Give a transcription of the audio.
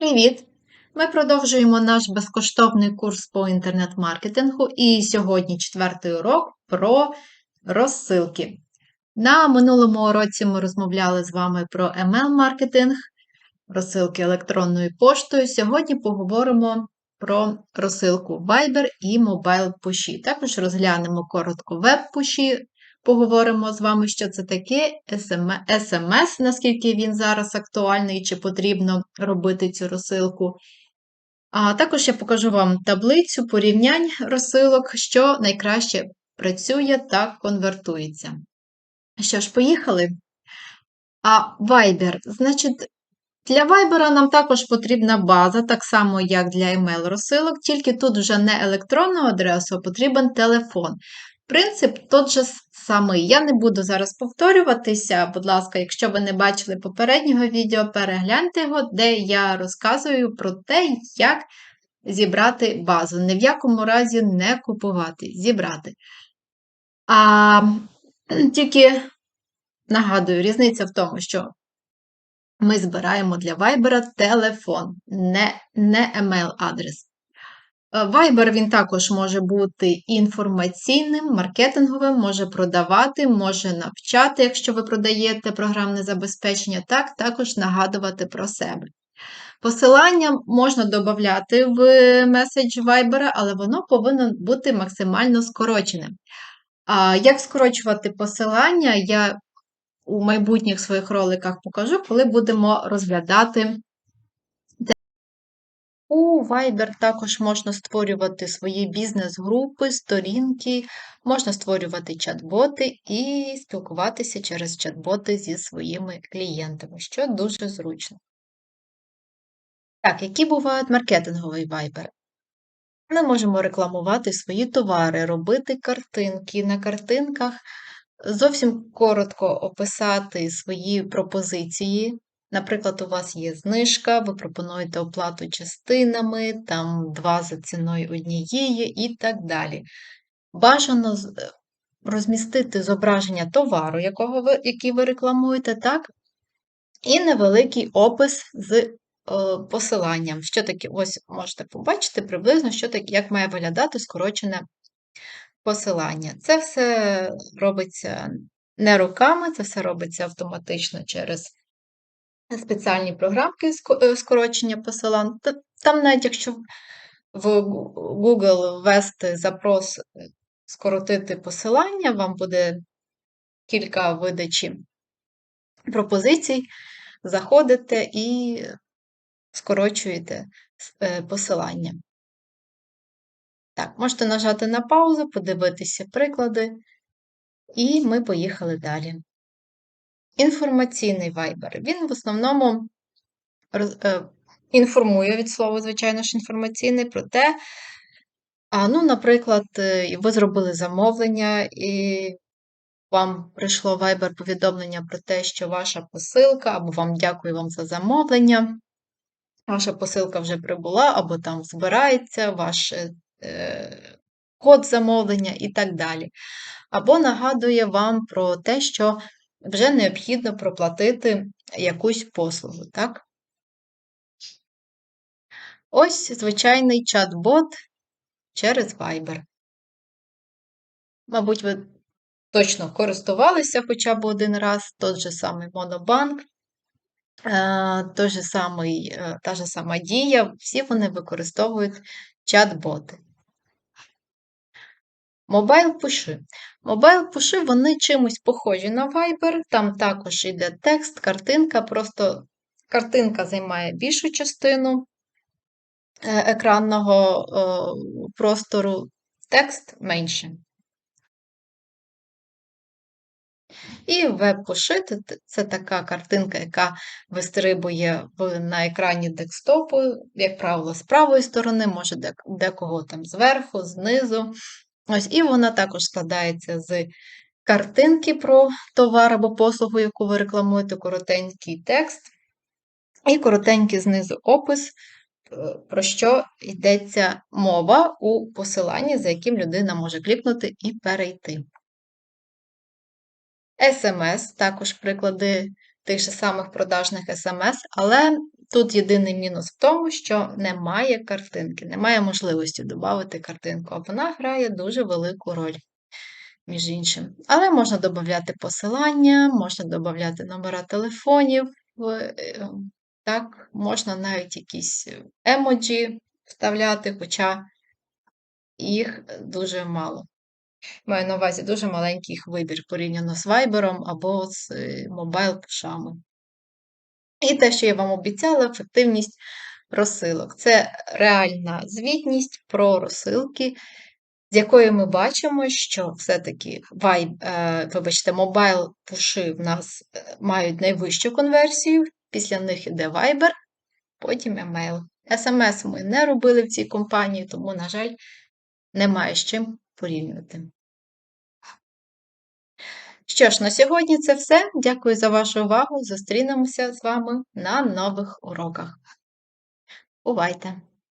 Привіт! Ми продовжуємо наш безкоштовний курс по інтернет-маркетингу, і сьогодні четвертий урок про розсилки. На минулому уроці ми розмовляли з вами про email-маркетинг, розсилки електронною поштою. Сьогодні поговоримо про розсилку Viber і Mobile Push. Також розглянемо коротко веб-пуші, Поговоримо з вами, що це таке SMS, наскільки він зараз актуальний, чи потрібно робити цю розсилку. А також я покажу вам таблицю порівнянь розсилок, що найкраще працює та конвертується. Що ж, поїхали? А Viber, значить, для Viber нам також потрібна база, так само, як для email розсилок, тільки тут вже не електронну адресу, а потрібен телефон. Принцип тот же самий. Я не буду зараз повторюватися, будь ласка, якщо ви не бачили попереднього відео, перегляньте його, де я розказую про те, як зібрати базу. Ні в якому разі не купувати, зібрати. А тільки нагадую, різниця в тому, що ми збираємо для Viber телефон, не, не емейл-адрес. Е, Viber він також може бути інформаційним, маркетинговим, може продавати, може навчати, якщо ви продаєте програмне забезпечення, так, також нагадувати про себе. Посилання можна додати в меседж Viber, але воно повинно бути максимально скороченим. А Як скорочувати посилання, я у майбутніх своїх роликах покажу, коли будемо розглядати у Viber також можна створювати свої бізнес-групи, сторінки, можна створювати чат-боти і спілкуватися через чат-боти зі своїми клієнтами, що дуже зручно. Так, які бувають маркетингові Viber? Ми можемо рекламувати свої товари, робити картинки. На картинках зовсім коротко описати свої пропозиції. Наприклад, у вас є знижка, ви пропонуєте оплату частинами, там два за ціною однієї і так далі. Бажано е, розмістити зображення товару, якого ви, який ви рекламуєте, так? І невеликий опис з е, посиланням. Що таке, ось можете побачити приблизно, що таке, як має виглядати скорочене посилання. Це все робиться не руками, це все робиться автоматично через спеціальні програмки е, скорочення посилань. Там, навіть якщо в Google ввести запрос е, скоротити посилання, вам буде кілька видачі пропозицій, заходите і скорочуєте е, посилання. Так, можете нажати на паузу, подивитися приклади, і ми поїхали далі. Інформаційний вайбер. Він в основному е, інформує від слова, звичайно ж, інформаційний про те, а, ну, наприклад, е, ви зробили замовлення, і вам прийшло вайбер повідомлення про те, що ваша посилка, або вам дякую вам за замовлення. Ваша посилка вже прибула, або там збирається ваш е, код замовлення і так далі. Або нагадує вам про те, що вже необхідно проплатити якусь послугу, так? Ось звичайний чат-бот через Viber. Мабуть, ви точно користувалися хоча б один раз, той же самий Монобанк, е, той же самий, е, та ж сама дія, всі вони використовують чат-боти. Мобайл пуши. Мобайл пуши вони чимось похожі на Viber, там також йде текст, картинка, просто картинка займає більшу частину е, екранного простору, текст менше. І веб-пуши це така картинка, яка вистрибує на екрані декстопу, як правило, з правої сторони, може декого там зверху, знизу. Ось, І вона також складається з картинки про товар або послугу, яку ви рекламуєте, коротенький текст, і коротенький знизу опис, е, про що йдеться мова у посиланні, за яким людина може клікнути і перейти. SMS, також приклади тих же самих продажних SMS, але Тут єдиний мінус в тому, що немає картинки, немає можливості додати картинку, а вона грає дуже велику роль, між іншим. Але можна додати посилання, можна додати номера телефонів, е, так, можна навіть якісь емоджі вставляти, хоча їх дуже мало. Маю на увазі дуже маленький їх вибір порівняно з Viber або з мобайл пушами. І те, що я вам обіцяла, ефективність розсилок. Це реальна звітність про розсилки, з якої ми бачимо, що все-таки е, вибачте, мобайл пуши в нас е, мають найвищу конверсію, після них йде Viber, потім емейл. SMS ми не робили в цій компанії, тому, на жаль, немає з чим порівнювати. Що ж, на сьогодні це все. Дякую за вашу увагу. Зустрінемося з вами на нових уроках. Бувайте!